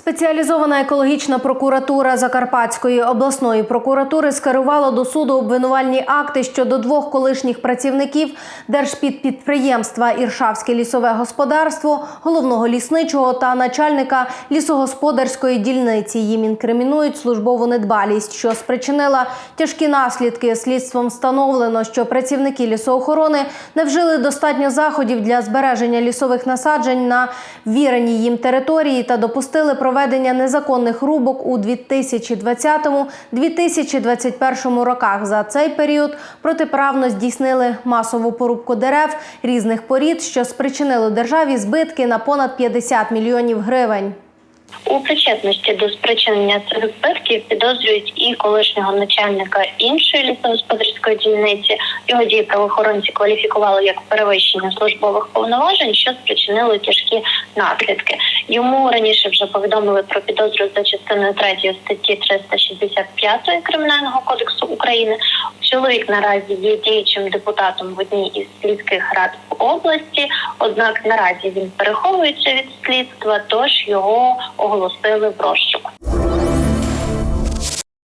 Спеціалізована екологічна прокуратура Закарпатської обласної прокуратури скерувала до суду обвинувальні акти щодо двох колишніх працівників держпідпідприємства Іршавське лісове господарство, головного лісничого та начальника лісогосподарської дільниці. Їм інкримінують службову недбалість, що спричинила тяжкі наслідки. Слідством встановлено, що працівники лісоохорони не вжили достатньо заходів для збереження лісових насаджень на ввіреній їм території та допустили проведення незаконних рубок у 2020-2021 роках. За цей період протиправно здійснили масову порубку дерев різних порід, що спричинило державі збитки на понад 50 мільйонів гривень. У причетності до спричинення цих збитків підозрюють і колишнього начальника іншої лісогосподарської дільниці. Його дії правоохоронці кваліфікували як перевищення службових повноважень, що спричинило тяжкі наслідки. Йому раніше вже повідомили про підозру за частиною 3 статті 365 кримінального кодексу України. Чоловік наразі є діючим депутатом в одній із сільських рад в області. Однак наразі він переховується від слідства, тож його оголосили в розшук.